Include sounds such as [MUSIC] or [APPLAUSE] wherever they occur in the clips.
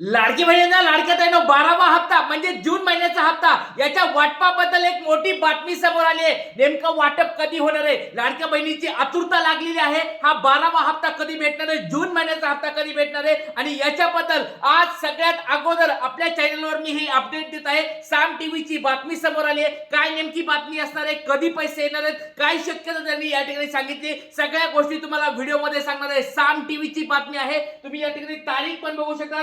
लाडकी बहिणींना लाडक्या ताईनो बारावा हप्ता म्हणजे जून महिन्याचा हप्ता. याच्या वाटपाबद्दल एक मोठी बातमी समोर आली आहे. नेमकं वाटप कधी होणार आहे? लाडक्या बहिणीची आतुरता लागलेली आहे. हा बारावा हप्ता कधी भेटणार आहे? जून महिन्याचा हप्ता कधी भेटणार आहे? आणि याच्याबद्दल आज सगळ्यात अगोदर आपल्या चॅनलवर मी ही अपडेट देत आहे. साम टीव्हीची बातमी समोर आली आहे. काय नेमकी बातमी असणार आहे? कधी पैसे येणार आहेत? काय शक्यता त्यांनी या ठिकाणी सांगितली? सगळ्या गोष्टी तुम्हाला व्हिडिओमध्ये सांगणार आहे. साम टीव्हीची बातमी आहे. तुम्ही या ठिकाणी तारीख पण बघू शकता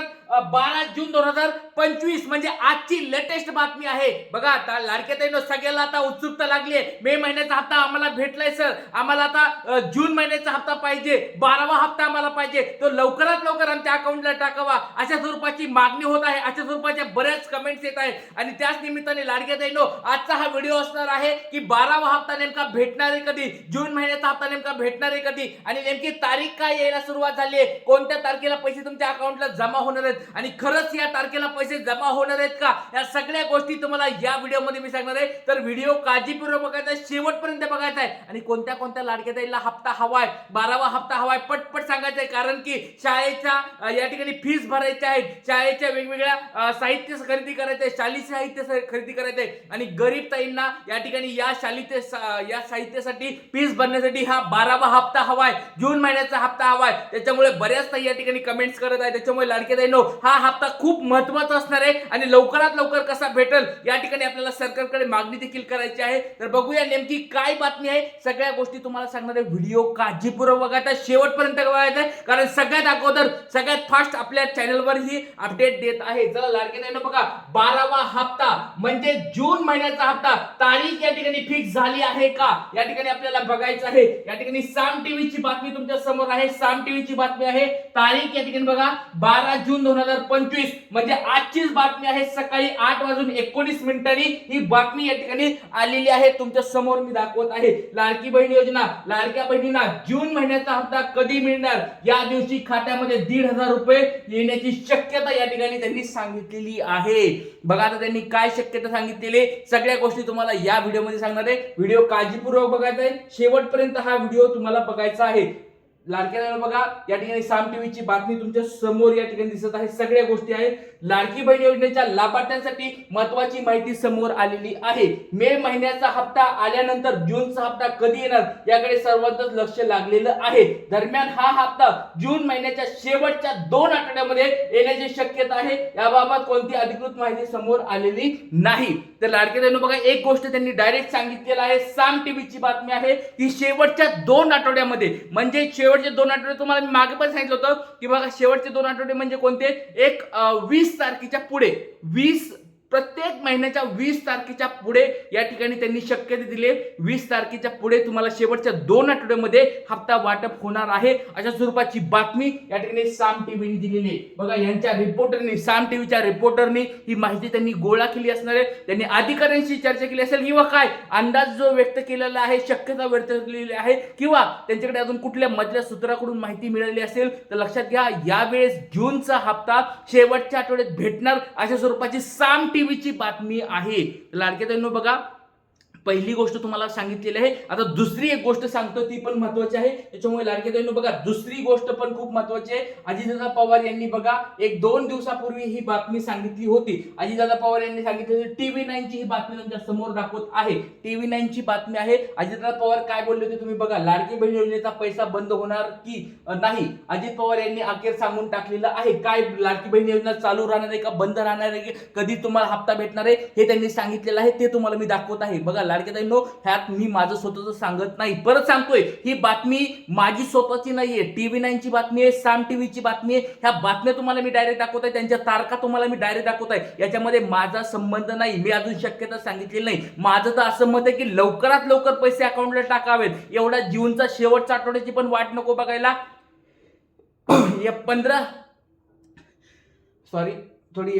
बारा जून दोन हजार पंचवीस म्हणजे आजची लेटेस्ट बातमी आहे. बघा आता लाडक्या ताईनो सगळ्याला आता उत्सुकता लागली आहे मे महिन्याचा हप्ता आम्हाला भेटलाय सर आम्हाला आता जून महिन्याचा हप्ता पाहिजे. बारावा हप्ता आम्हाला पाहिजे. तो लवकरात लवकर आमच्या अकाउंटला टाकावा. अशा स्वरूपाची मागणी होत आहे. अशा स्वरूपाच्या बऱ्याच कमेंट्स येत आहेत. आणि त्याच निमित्ताने लाडक्या ताईनो आजचा हा व्हिडिओ असणार आहे की बारावा हप्ता नेमका भेटणार आहे कधी? जून महिन्याचा हप्ता नेमका भेटणार आहे कधी? आणि नेमकी तारीख काय यायला सुरुवात झाली आहे? कोणत्या तारखेला पैसे तुमच्या अकाउंटला जमा होणार आहेत? आणि खरंच या तारखेला पैसे जमा होणार आहेत का? या सगळ्या गोष्टी तुम्हाला या व्हिडिओमध्ये मी सांगणार आहे. तर व्हिडिओ काळजीपूर्वक बघायचा आहे शेवटपर्यंत बघायचा आहे. आणि कोणत्या कोणत्या लाडक्या ताईला हप्ता हवाय बारावा हप्ता हवाय पटपट सांगायचा आहे. कारण की शाळेच्या या ठिकाणी फीस भरायच्या आहेत. शाळेच्या वेगवेगळ्या साहित्य खरेदी करायचं आहे शाली साहित्य खरेदी करायचं आहे आणि गरीब ताईंना या ठिकाणी या शालित या साहित्यासाठी फीस भरण्यासाठी हा बारावा हप्ता हवाय. जून महिन्याचा हप्ता हवाय. त्याच्यामुळे बऱ्याच ताई या ठिकाणी कमेंट्स करत आहे त्याच्यामुळे लाडके ताईनो हा हप्ता खूप महत्त्वाचा असणार आहे आणि लवकरात लवकर कसा भेटेल या ठिकाणी आपल्याला सरकारकडे मागणी देखील करायची आहे. तर बघूया नेमकी काय बातमी आहे. सगळ्या गोष्टी तुम्हाला सांगणार आहे. व्हिडिओ काळजीपूर्वक बघायचा शेवटपर्यंत बघायचा आहे कारण सगळ्यात अगोदर सगळ्यात फास्ट आपल्या चॅनलवर ही अपडेट देत आहे. चला लाडके ताईनो बघा. बारावा हप्ता. म्हणजे जून महिन्याचा हप्ता तारीख या ठिकाणी फिक्स झाली आहे का? या ठिकाणी आपल्याला बघायचं आहे. या ठिकाणी साम टीव्हीची बातमी तुमच्यासमोर आहे. साम टीव्हीची बातमी आहे. तारीख या ठिकाणी बघा. बारा जून दोन हजार पंचवीस. म्हणजे आजचीच बातमी आहे. सकाळी आठ वाजून एकोणीस मिनिटांनी ही बातमी या ठिकाणी आलेली आहे. तुमच्यासमोर मी दाखवत आहे. लाडकी बहीण योजना लाडक्या बहिणींना जून महिन्याचा हप्ता कधी मिळणार? या दिवशी खात्यामध्ये दीड हजार रुपये येण्याची शक्यता या ठिकाणी त्यांनी सांगितलेली आहे. बघा आता त्यांनी काय शक्यता सांगितलेली सगळ्या गोष्टी तुम्हाला या व्हिडिओमध्ये सांगणार आहे. व्हिडिओ काळजीपूर्वक बघायचा आहे. शेवटपर्यंत हा व्हिडिओ तुम्हाला बघायचा आहे. लाडक्या बहिणी बघा या ठिकाणी साम टीव्हीची बातमी तुमच्यासमोर या ठिकाणी दिसत आहे. सगळ्या गोष्टी आहेत. लाडकी बहीण योजनेच्या लाभार्थ्यांसाठी महत्वाची माहिती समोर आलेली आहे. मे महिन्याचा हप्ता आल्यानंतर जूनचा हप्ता कधी येणार याकडे सर्वांच लक्ष लागलेलं आहे. दरम्यान हा हप्ता जून महिन्याच्या शेवटच्या दोन आठवड्यामध्ये येण्याची शक्यता आहे. याबाबत कोणती अधिकृत माहिती समोर आलेली नाही. तर लाडके बघा एक गोष्ट त्यांनी डायरेक्ट सांगितलेलं आहे. साम टीव्हीची बातमी आहे ती शेवटच्या दोन आठवड्यामध्ये म्हणजे शेवटचे दोन आठवडे तुम्हाला मी मागे पण सांगितलं होतं की बघा शेवटचे दोन आठवडे म्हणजे कोणते? एक वीस तारखेच्या पुढे. वीस प्रत्येक महिन्याच्या वीस तारखेच्या पुढे या ठिकाणी त्यांनी शक्यता दिले. वीस तारखेच्या पुढे तुम्हाला शेवटच्या दोन आठवड्यामध्ये हप्ता वाटप होणार आहे. अशा स्वरूपाची बातमी या ठिकाणी साम टीव्हीने दिलेली आहे. बघा यांच्या रिपोर्टरनी साम टीव्हीच्या रिपोर्टरनी ही माहिती त्यांनी गोळा केली असणार आहे. त्यांनी अधिकाऱ्यांशी चर्चा केली असेल किंवा काय? अंदाज जो व्यक्त केलेला आहे शक्यता व्यक्त केलेली आहे किंवा त्यांच्याकडे अजून कुठल्या मधल्या सूत्राकडून माहिती मिळाली असेल तर लक्षात घ्या यावेळेस जूनचा हप्ता शेवटच्या आठवड्यात भेटणार अशा स्वरूपाची साम टीव्हीची बातमी आहे. लाडके ताईंनो बघा पहिली गोष्ट तुम्हाला सांगितलेली आहे. आता दुसरी एक गोष्ट सांगतो ती पण महत्वाची आहे. त्याच्यामुळे लाडके बघा दुसरी गोष्ट पण खूप महत्वाची आहे. अजितदादा पवार यांनी बघा एक दोन दिवसापूर्वी ही बातमी सांगितली होती. अजितदादा पवार यांनी सांगितली टीव्ही नाईनची ही बातमी तुमच्यासमोर दाखवत आहे. टीव्ही नाईनची बातमी आहे. अजितदादा पवार काय बोलले होते तुम्ही बघा लाडकी बहीण योजनेचा पैसा बंद होणार की नाही? अजित पवार यांनी अखेर सांगून टाकलेलं आहे. काय लाडकी बहीण योजना चालू राहणार आहे का बंद राहणार आहे की कधी तुम्हाला हप्ता भेटणार आहे हे त्यांनी सांगितलेलं आहे ते तुम्हाला मी दाखवत आहे. बघा लाडके नो ह्यात मी माझं स्वतःच सांगत नाही. परत सांगतोय ही बातमी माझी स्वतःची नाहीये. टीव्ही नाईनची बातमी आहे साम टीव्हीची बातमी आहे. ह्या बातम्या तुम्हाला मी डायरेक्ट दाखवत आहे त्यांच्या तारखा तुम्हाला मी डायरेक्ट दाखवत आहे याच्यामध्ये माझा संबंध नाही मी अजून शक्यता सांगितलेली नाही. माझं तर असं मत आहे की लवकरात लवकर पैसे अकाउंटला टाकावेत. एवढा जीवनचा शेवटच्या आठवड्याची पण वाट नको बघायला. [CLEARS THROAT] या पंधरा सॉरी थोडी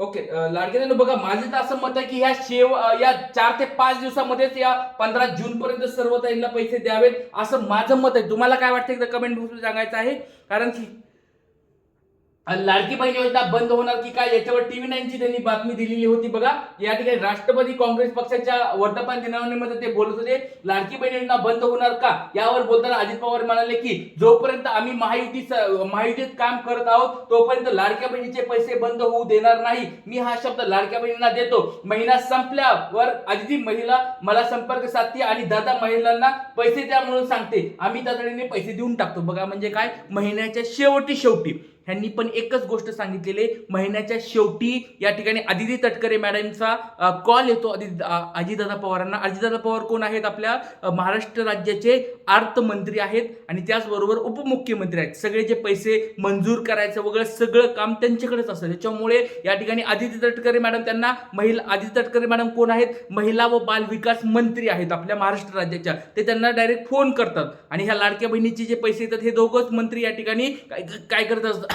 ओके लाडके बघा माझं तर असं मत आहे की ह्या शेव या चार ते पाच दिवसामध्येच या पंधरा जून पर्यंत सर्व ताईंना पैसे द्यावेत असं माझं मत आहे. तुम्हाला काय वाटतं एकदा कमेंट बॉक्समध्ये सांगायचं आहे? कारण की लाडकी बहीण योजना बंद होणार की काय याच्यावर टीव्ही नाईनची त्यांनी बातमी दिलेली होती बघा. या ठिकाणी राष्ट्रवादी काँग्रेस पक्षाच्या वर्तमान दिनावणीमध्ये ते बोलत होते लाडकी बहीण योजना बंद होणार का? यावर बोलताना अजित पवार म्हणाले की जोपर्यंत आम्ही महायुती महायुतीत काम करत आहोत तोपर्यंत लाडक्या बहिणीचे पैसे बंद होऊ देणार नाही. मी हा शब्द लाडक्या बहिणींना देतो. महिना संपल्यावर अगदी महिला मला संपर्क साधते आणि दादा महिलांना पैसे द्या म्हणून सांगते आम्ही तातडीने पैसे देऊन टाकतो. बघा म्हणजे काय? महिन्याच्या शेवटी शेवटी. ह्यांनी पण एकच गोष्ट सांगितलेली आहे, महिन्याच्या शेवटी या ठिकाणी आदिती तटकरे मॅडमचा कॉल येतो अदि अजितदादा पवारांना. अजितदादा पवार कोण आहेत? आपल्या महाराष्ट्र राज्याचे अर्थमंत्री आहेत आणि त्याचबरोबर उपमुख्यमंत्री आहेत. सगळे जे पैसे मंजूर करायचं वगैरे सगळं काम त्यांच्याकडेच असतं. त्याच्यामुळे या ठिकाणी आदिती तटकरे मॅडम त्यांना महिला आदिती तटकरे मॅडम कोण आहेत? महिला व बाल विकास मंत्री आहेत आपल्या महाराष्ट्र राज्याच्या. ते त्यांना डायरेक्ट फोन करतात. आणि ह्या लाडक्या बहिणीचे जे पैसे येतात हे दोघंच मंत्री या ठिकाणी काय काय करत असतात?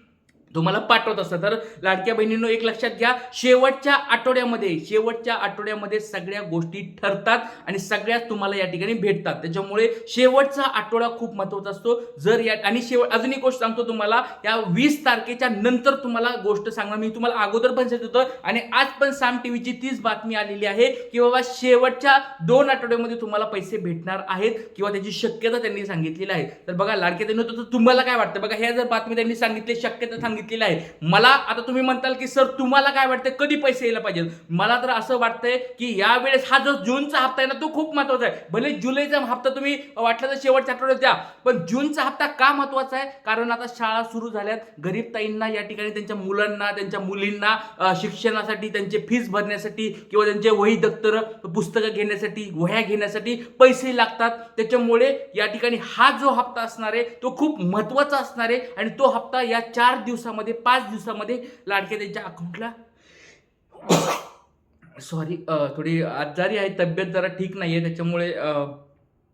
तुम्हाला पाठवत असतं तर लाडक्या बहिणींनो एक लक्षात घ्या शेवटच्या आठवड्यामध्ये शेवटच्या आठवड्यामध्ये सगळ्या गोष्टी ठरतात आणि सगळ्याच तुम्हाला या ठिकाणी भेटतात. त्याच्यामुळे शेवटचा आठवडा खूप महत्त्वाचा असतो. जर या आणि शेवट अजून एक गोष्ट सांगतो तुम्हाला या वीस तारखेच्या नंतर तुम्हाला गोष्ट सांगणार मी तुम्हाला अगोदर पण सांगत होतं आणि आज पण साम टीव्हीची तीच बातमी आलेली आहे की बाबा शेवटच्या दोन आठवड्यामध्ये तुम्हाला पैसे भेटणार आहेत किंवा त्याची शक्यता त्यांनी सांगितलेली आहे. तर बघा लाडके त्यांनी तुम्हाला काय वाटतं? बघा ह्या जर बातमी त्यांनी सांगितली शक्यता सांगितलेली आहे. मला आता तुम्ही म्हणताल की सर तुम्हाला काय वाटतं कधी पैसे यायला पाहिजे मला तर असं वाटतंय की यावेळेस हा जो जूनचा हप्ता आहे ना तो खूप महत्त्वाचा आहे. भले जुलैचा हप्ता तुम्ही वाटलं तर शेवटच्या आठवड्यात द्या पण जूनचा हप्ता का महत्त्वाचा आहे? कारण आता शाळा सुरू झाल्यात. गरीब ताईंना या ठिकाणी त्यांच्या मुलांना त्यांच्या मुलींना शिक्षणासाठी त्यांचे फीस भरण्यासाठी किंवा त्यांचे वही दप्तर पुस्तकं घेण्यासाठी वह्या घेण्यासाठी पैसे लागतात. त्याच्यामुळे या ठिकाणी हा जो हप्ता असणार आहे तो खूप महत्त्वाचा असणार आहे आणि तो हप्ता या चार दिवसामध्ये पाच दिवसामध्ये लाडके त्यांच्या अकाउंटला सॉरी [COUGHS] थोडी आजारी आहे तब्येत जरा ठीक नाही आहे त्याच्यामुळे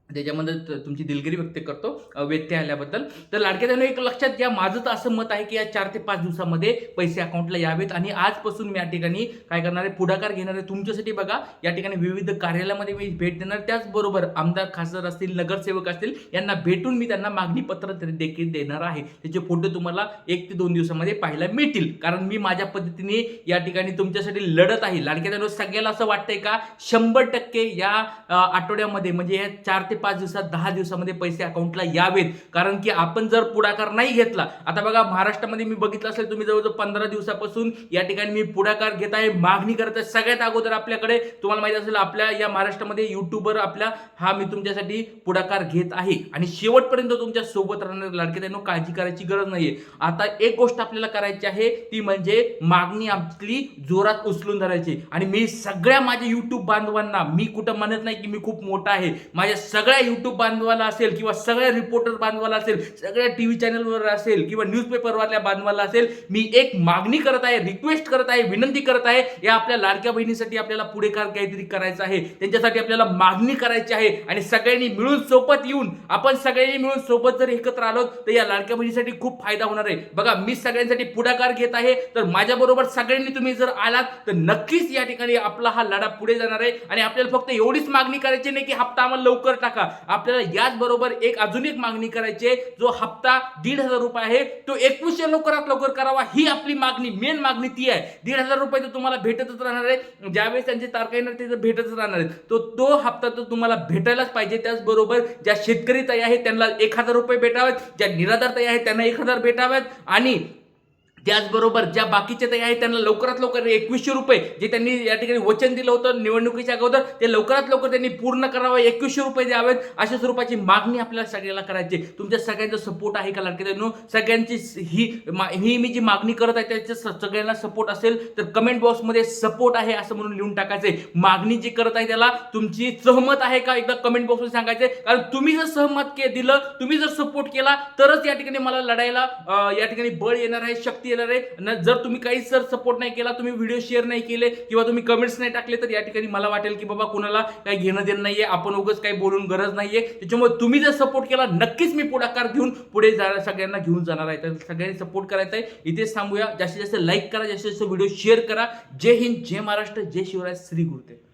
त्याच्यामध्ये तुमची दिलगिरी व्यक्त करतो व्यत्यय आल्याबद्दल. तर लाडक्या त्यानं एक लक्षात घ्या माझं तर असं मत आहे की या चार ते पाच दिवसामध्ये पैसे अकाउंटला यावेत आणि आजपासून मी या ठिकाणी काय करणार आहे पुढाकार घेणार आहे. तुमच्यासाठी बघा या ठिकाणी विविध कार्यालयामध्ये मी भेट देणार. त्याचबरोबर आमदार खासदार असतील नगरसेवक असतील यांना भेटून मी त्यांना मागणी पत्र देखील देणार आहे. त्याचे फोटो तुम्हाला एक ते दोन दिवसामध्ये पाहायला मिळतील. कारण मी माझ्या पद्धतीने या ठिकाणी तुमच्यासाठी लढत आहे. लाडक्या त्यानं सगळ्याला असं वाटतंय का? शंभर टक्के या आठवड्यामध्ये म्हणजे या चार ते पाच दिवसात दहा दिवसामध्ये पैसे अकाउंटला यावेत. कारण की आपण जर पुढाकार नाही घेतला आता बघा महाराष्ट्रामध्ये मी बघितलं असेल तुम्ही जवळजवळ पंधरा दिवसापासून या ठिकाणी मी पुढाकार घेत आहे मागणी करत आहे सगळ्यात अगोदर आपल्याकडे. तुम्हाला माहिती असेल आपल्या या महाराष्ट्रामध्ये युट्यूबर आपल्या हा मी तुमच्यासाठी पुढाकार घेत आहे. आणि शेवटपर्यंत तुमच्यासोबत राहणार लाडके त्यांना काळजी करायची गरज नाहीये. आता एक गोष्ट आपल्याला करायची आहे ती म्हणजे मागणी आपली जोरात उचलून धरायची. आणि मी सगळ्या माझ्या युट्यूब बांधवांना मी कुठं म्हणत नाही की मी खूप मोठा आहे. माझ्या सगळ्या सगळ्या युट्यूब बांधवाला असेल किंवा सगळ्या रिपोर्टर बांधवाला असेल सगळ्या टीव्ही चॅनलवर असेल किंवा न्यूजपेपरवाल्या बांधवाला असेल मी एक मागणी करत आहे रिक्वेस्ट करत आहे विनंती करत आहे या आपल्या लाडक्या बहिणीसाठी आपल्याला पुढेकार काहीतरी करायचं आहे त्यांच्यासाठी आपल्याला मागणी करायची आहे आणि सगळ्यांनी मिळून सोबत येऊन आपण सगळ्यांनी मिळून सोबत जर एकत्र आलो तर या लाडक्या बहिणीसाठी खूप फायदा होणार आहे. बघा मी सगळ्यांसाठी पुढाकार घेत आहे तर माझ्याबरोबर सगळ्यांनी तुम्ही जर आलात तर नक्कीच या ठिकाणी आपला हा लढा पुढे जाणार आहे आणि आपल्याला फक्त एवढीच मागणी करायची नाही की हप्ता आम्हाला लवकर टाका. आपल्याला याचबरोबर एक अजून एक मागणी करायची आहे. जो हप्ता दीड हजार रुपये आहे तो एकवीसशे लवकरात लवकर करावा. ही आपली मागणी मेन मागणी ती आहे. दीड हजार रुपये तर तुम्हाला भेटतच राहणार आहे. ज्यावेळेस त्यांची तारखा येणार ते भेटतच राहणार आहे. तो तो हप्ता तर तुम्हाला भेटायलाच पाहिजे. त्याचबरोबर ज्या शेतकरी ताई आहेत त्यांना एक हजार रुपये भेटावेत. ज्या निराधार ताई आहेत त्यांना एक हजार भेटावेत. आणि त्याचबरोबर ज्या बाकीचे ताई आहेत त्यांना लवकरात लवकर एकवीसशे रुपये जे त्यांनी या ठिकाणी वचन दिलं होतं निवडणुकीच्या अगोदर ते लवकरात लवकर त्यांनी पूर्ण करावं एकवीसशे रुपये द्यावेत अशा स्वरूपाची मागणी आपल्याला सगळ्याला करायची तुमच्या सगळ्यांचा सपोर्ट आहे का लाडके सगळ्यांची ही ही मी जी मागणी करत आहे त्याच्या सगळ्यांना सपोर्ट असेल तर कमेंट बॉक्समध्ये सपोर्ट आहे असं म्हणून लिहून टाकायचंय. मागणी जी करत आहे त्याला तुमची सहमत आहे का? एकदा कमेंट बॉक्समध्ये सांगायचंय. कारण तुम्ही जर सहमत के दिलं तुम्ही जर सपोर्ट केला तरच या ठिकाणी मला लढायला या ठिकाणी बळ येणार आहे शक्ती येणार आहे. जर तुम्ही काही जर सपोर्ट नाही केला तुम्ही व्हिडिओ शेअर नाही केले किंवा तुम्ही कमेंट्स नाही टाकले तर या ठिकाणी मला वाटेल की बाबा कोणाला काही घेणं देणं नाहीये आपण उगाच काही बोलून गरज नाहीये. त्याच्यामुळे तुम्ही जर सपोर्ट केला नक्कीच मी पुढाकार घेऊन पुढे जाणार सगळ्यांना घेऊन जाणार आहे. तर सगळ्यांनी सपोर्ट करायचा आहे. इथेच थांबूया जास्तीत जास्त लाईक करा जास्तीत जास्त व्हिडिओ शेअर करा. जय हिंद जय महाराष्ट्र जय शिवराय श्री गुरुदेव.